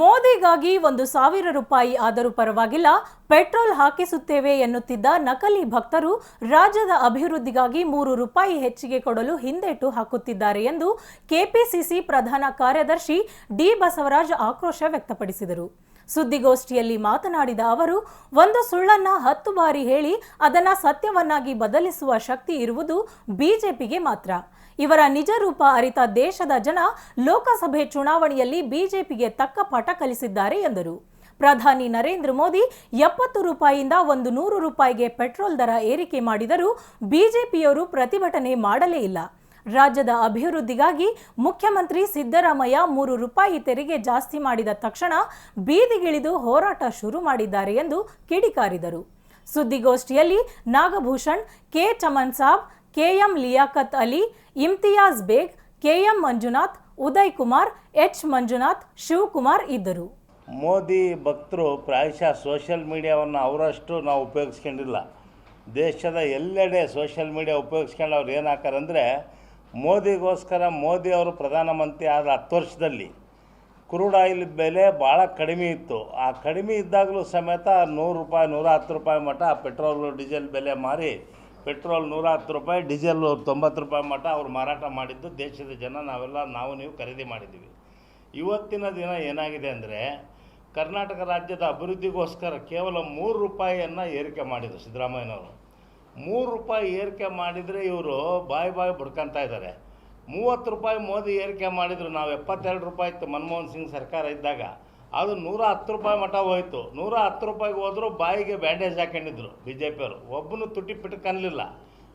ಮೋದಿಗಾಗಿ ಒಂದು ಸಾವಿರ ರೂಪಾಯಿ ಆದರೂ ಪರವಾಗಿಲ್ಲ, ಪೆಟ್ರೋಲ್ ಹಾಕಿಸುತ್ತೇವೆ ಎನ್ನುತ್ತಿದ್ದ ನಕಲಿ ಭಕ್ತರು ರಾಜ್ಯದ ಅಭಿವೃದ್ಧಿಗಾಗಿ ಮೂರು ರೂಪಾಯಿ ಹೆಚ್ಚಿಗೆ ಕೊಡಲು ಹಿಂದೇಟು ಹಾಕುತ್ತಿದ್ದಾರೆ ಎಂದು ಕೆಪಿಸಿಸಿ ಪ್ರಧಾನ ಕಾರ್ಯದರ್ಶಿ ಡಿ ಬಸವರಾಜ್ ಆಕ್ರೋಶ ವ್ಯಕ್ತಪಡಿಸಿದರು. ಸುದ್ದಿಗೋಷ್ಠಿಯಲ್ಲಿ ಮಾತನಾಡಿದ ಅವರು, ಒಂದು ಸುಳ್ಳನ್ನ ಹತ್ತು ಬಾರಿ ಹೇಳಿ ಅದನ್ನ ಸತ್ಯವನ್ನಾಗಿ ಬದಲಿಸುವ ಶಕ್ತಿ ಇರುವುದು ಬಿಜೆಪಿಗೆ ಮಾತ್ರ. ಇವರ ನಿಜ ರೂಪ ಅರಿತ ದೇಶದ ಜನ ಲೋಕಸಭೆ ಚುನಾವಣೆಯಲ್ಲಿ ಬಿಜೆಪಿಗೆ ತಕ್ಕ ಪಾಠ ಕಲಿಸಿದ್ದಾರೆ ಎಂದರು. ಪ್ರಧಾನಿ ನರೇಂದ್ರ ಮೋದಿ ಎಪ್ಪತ್ತು ರೂಪಾಯಿಯಿಂದ ಒಂದು ನೂರು ರೂಪಾಯಿಗೆ ಪೆಟ್ರೋಲ್ ದರ ಏರಿಕೆ ಮಾಡಿದರೂ ಬಿಜೆಪಿಯವರು ಪ್ರತಿಭಟನೆ ಮಾಡಲೇ ಇಲ್ಲ. ರಾಜ್ಯದ ಅಭಿವೃದ್ಧಿಗಾಗಿ ಮುಖ್ಯಮಂತ್ರಿ ಸಿದ್ದರಾಮಯ್ಯ ಮೂರು ರೂಪಾಯಿ ತೆರಿಗೆ ಜಾಸ್ತಿ ಮಾಡಿದ ತಕ್ಷಣ ಬೀದಿಗಿಳಿದು ಹೋರಾಟ ಶುರು ಮಾಡಿದ್ದಾರೆ ಎಂದು ಕಿಡಿಕಾರಿದರು. ಸುದ್ದಿಗೋಷ್ಠಿಯಲ್ಲಿ Nagabhushan, K Chaman Sab KM Liyaqat Ali, Imtiyaz Baig KM Manjunath, Uday Kumar, H Manjunath, Shivakumar ಇದ್ದರು. ಮೋದಿ ಭಕ್ತರು ಪ್ರಾಯಶಃ ಸೋಷಿಯಲ್ ಮೀಡಿಯಾವನ್ನು ಅವರಷ್ಟು ನಾವು ಉಪಯೋಗಿಸ್ಕೊಂಡಿಲ್ಲ. ದೇಶದ ಎಲ್ಲೆಡೆ ಸೋಷಿಯಲ್ ಮೀಡಿಯಾ ಉಪಯೋಗಿಸ್ಕೊಂಡು ಅವ್ರು ಏನು ಹಾಕಾರಂದರೆ ಮೋದಿಗೋಸ್ಕರ ಮೋದಿ ಅವರು ಪ್ರಧಾನಮಂತ್ರಿ ಆದ ಹತ್ತು ವರ್ಷದಲ್ಲಿ ಕ್ರೂಡ್ ಆಯಿಲ್ ಬೆಲೆ ಭಾಳ ಕಡಿಮೆ ಇತ್ತು. ಆ ಕಡಿಮೆ ಇದ್ದಾಗಲೂ ಸಮೇತ ನೂರು ರೂಪಾಯಿ, ನೂರ ಹತ್ತು ರೂಪಾಯಿ ಮಟ್ಟ ಪೆಟ್ರೋಲ್, ಡೀಸೆಲ್ ಬೆಲೆ ಮಾರಿ ಪೆಟ್ರೋಲ್ ನೂರ ಹತ್ತು ರೂಪಾಯಿ, ಡೀಸೆಲ್ ತೊಂಬತ್ತು ರೂಪಾಯಿ ಮಟ್ಟ ಅವ್ರು ಮಾರಾಟ ಮಾಡಿದ್ದು. ದೇಶದ ಜನ ನಾವೆಲ್ಲ, ನಾವು ನೀವು ಖರೀದಿ ಮಾಡಿದ್ದೀವಿ. ಇವತ್ತಿನ ದಿನ ಏನಾಗಿದೆ ಅಂದರೆ, ಕರ್ನಾಟಕ ರಾಜ್ಯದ ಅಭಿವೃದ್ಧಿಗೋಸ್ಕರ ಕೇವಲ ಮೂರು ರೂಪಾಯಿಯನ್ನು ಏರಿಕೆ ಮಾಡಿದರು ಸಿದ್ದರಾಮಯ್ಯನವರು. ಮೂರು ರೂಪಾಯಿ ಏರಿಕೆ ಮಾಡಿದರೆ ಇವರು ಬಾಯಿ ಬಾಯಿ ಬಡ್ಕೊತಾ ಇದ್ದಾರೆ. ಮೂವತ್ತು ರೂಪಾಯಿ ಮೋದಿ ಏರಿಕೆ ಮಾಡಿದರು, ನಾವು ಎಪ್ಪತ್ತೆರಡು ರೂಪಾಯಿ ಇತ್ತು ಮನಮೋಹನ್ ಸಿಂಗ್ ಸರ್ಕಾರ ಇದ್ದಾಗ. ಅದು ನೂರ ಹತ್ತು ರೂಪಾಯಿ ಮಠ ಹೋಯಿತು. ನೂರ ಹತ್ತು ರೂಪಾಯಿಗೆ ಹೋದರೂ ಬಾಯಿಗೆ ಬ್ಯಾಂಡೇಜ್ ಹಾಕೊಂಡಿದ್ರು ಬಿ ಜೆ ಪಿಯವರು ಒಬ್ಬನು ತುಟಿ ಕನ್ನಲಿಲ್ಲ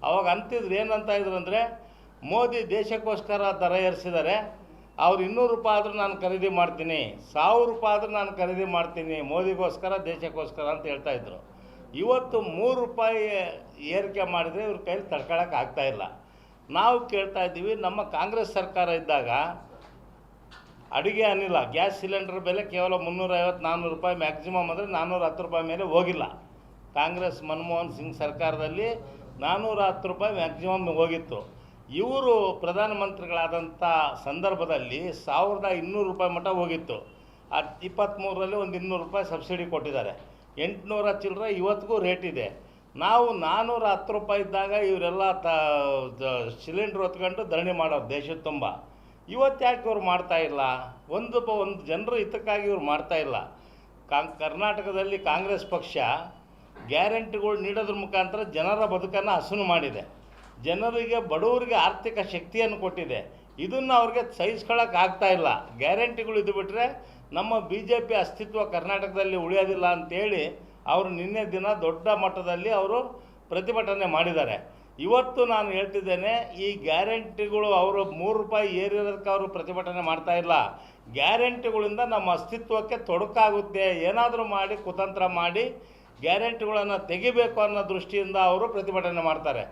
ಅವಾಗ ಅಂತಿದ್ರು, ಏನಂತ ಇದ್ರು ಅಂದರೆ, ಮೋದಿ ದೇಶಕ್ಕೋಸ್ಕರ ದರ ಏರಿಸಿದ್ದಾರೆ. ಅವ್ರು ಇನ್ನೂರು ರೂಪಾಯಿ ಆದರೂ ನಾನು ಖರೀದಿ ಮಾಡ್ತೀನಿ. ಸಾವಿರ ರೂಪಾಯಿ ಆದರೂ ನಾನು ಖರೀದಿ ಮಾಡ್ತೀನಿ. ಮೋದಿಗೋಸ್ಕರ, ದೇಶಕ್ಕೋಸ್ಕರ ಅಂತ ಹೇಳ್ತಾ ಇದ್ರು. ಇವತ್ತು ಮೂರು ರೂಪಾಯಿ ಏರಿಕೆ ಮಾಡಿದರೆ ಇವ್ರ ಕೈಲಿ ತಡ್ಕೊಳಕ್ಕೆ ಇಲ್ಲ. ನಾವು ಕೇಳ್ತಾ ಇದ್ದೀವಿ, ನಮ್ಮ ಕಾಂಗ್ರೆಸ್ ಸರ್ಕಾರ ಇದ್ದಾಗ ಅಡುಗೆ ಅನಿಲ ಗ್ಯಾಸ್ ಸಿಲಿಂಡರ್ ಬೆಲೆ ಕೇವಲ ಮುನ್ನೂರೈವತ್ತು ನಾನ್ನೂರು ರೂಪಾಯಿ ಮ್ಯಾಕ್ಸಿಮಮ್ ಅಂದರೆ ನಾನ್ನೂರ ಹತ್ತು ರೂಪಾಯಿ ಮೇಲೆ ಹೋಗಿಲ್ಲ. ಕಾಂಗ್ರೆಸ್ ಮನಮೋಹನ್ ಸಿಂಗ್ ಸರ್ಕಾರದಲ್ಲಿ ನಾನ್ನೂರ ಹತ್ತು ರೂಪಾಯಿ ಮ್ಯಾಕ್ಸಿಮಮ್ ಹೋಗಿತ್ತು. ಇವರು ಪ್ರಧಾನಮಂತ್ರಿಗಳಾದಂಥ ಸಂದರ್ಭದಲ್ಲಿ ಸಾವಿರದ ಇನ್ನೂರು ರೂಪಾಯಿ ಮಟ್ಟ ಹೋಗಿತ್ತು. ಅದು ಇಪ್ಪತ್ತ್ಮೂರರಲ್ಲಿ ಒಂದು ಇನ್ನೂರು ರೂಪಾಯಿ ಸಬ್ಸಿಡಿ ಕೊಟ್ಟಿದ್ದಾರೆ. ಎಂಟುನೂರ ಚಿಲ್ಲರೆ ಇವತ್ತಿಗೂ ರೇಟ್ ಇದೆ. ನಾವು ನಾನ್ನೂರ ಹತ್ತು ರೂಪಾಯಿ ಇದ್ದಾಗ ಇವರೆಲ್ಲ ತ ಸಿಲಿಂಡ್ರ್ ಹೊತ್ಕೊಂಡು ಧರಣಿ ಮಾಡೋರು ದೇಶದ ತುಂಬ. ಇವತ್ತು ಯಾಕೆ ಇವ್ರು ಮಾಡ್ತಾ ಇಲ್ಲ? ಒಂದು ಒಂದು ಜನರ ಹಿತಕ್ಕಾಗಿ ಇವ್ರು ಮಾಡ್ತಾ ಇಲ್ಲ. ಕಾಂಗ್ ಕರ್ನಾಟಕದಲ್ಲಿ ಕಾಂಗ್ರೆಸ್ ಪಕ್ಷ ಗ್ಯಾರಂಟಿಗಳು ನೀಡೋದ್ರ ಮುಖಾಂತರ ಜನರ ಬದುಕನ್ನು ಹಸನು ಮಾಡಿದೆ. ಜನರಿಗೆ, ಬಡವರಿಗೆ ಆರ್ಥಿಕ ಶಕ್ತಿಯನ್ನು ಕೊಟ್ಟಿದೆ. ಇದನ್ನು ಅವ್ರಿಗೆ ಸಹಿಸ್ಕೊಳ್ಳೋಕ್ಕಾಗ್ತಾ ಇಲ್ಲ. ಗ್ಯಾರಂಟಿಗಳು ಇದು ಬಿಟ್ಟರೆ ನಮ್ಮ ಬಿ ಜೆ ಪಿ ಅಸ್ತಿತ್ವ ಕರ್ನಾಟಕದಲ್ಲಿ ಉಳಿಯೋದಿಲ್ಲ ಅಂತೇಳಿ ಅವರು ನಿನ್ನೆ ದಿನ ದೊಡ್ಡ ಮಟ್ಟದಲ್ಲಿ ಅವರು ಪ್ರತಿಭಟನೆ ಮಾಡಿದ್ದಾರೆ. ಇವತ್ತು ನಾನು ಹೇಳ್ತಿದ್ದೇನೆ, ಈ ಗ್ಯಾರಂಟಿಗಳು ಅವರು ಮೂರು ರೂಪಾಯಿ ಏರಿರೋದಕ್ಕೆ ಅವರು ಪ್ರತಿಭಟನೆ ಮಾಡ್ತಾ ಇಲ್ಲ. ಗ್ಯಾರಂಟಿಗಳಿಂದ ನಮ್ಮ ಅಸ್ತಿತ್ವಕ್ಕೆ ತೊಡಕಾಗುತ್ತೆ. ಏನಾದರೂ ಮಾಡಿ, ಕುತಂತ್ರ ಮಾಡಿ ಗ್ಯಾರಂಟಿಗಳನ್ನು ತೆಗಿಬೇಕು ಅನ್ನೋ ದೃಷ್ಟಿಯಿಂದ ಅವರು ಪ್ರತಿಭಟನೆ ಮಾಡ್ತಾರೆ.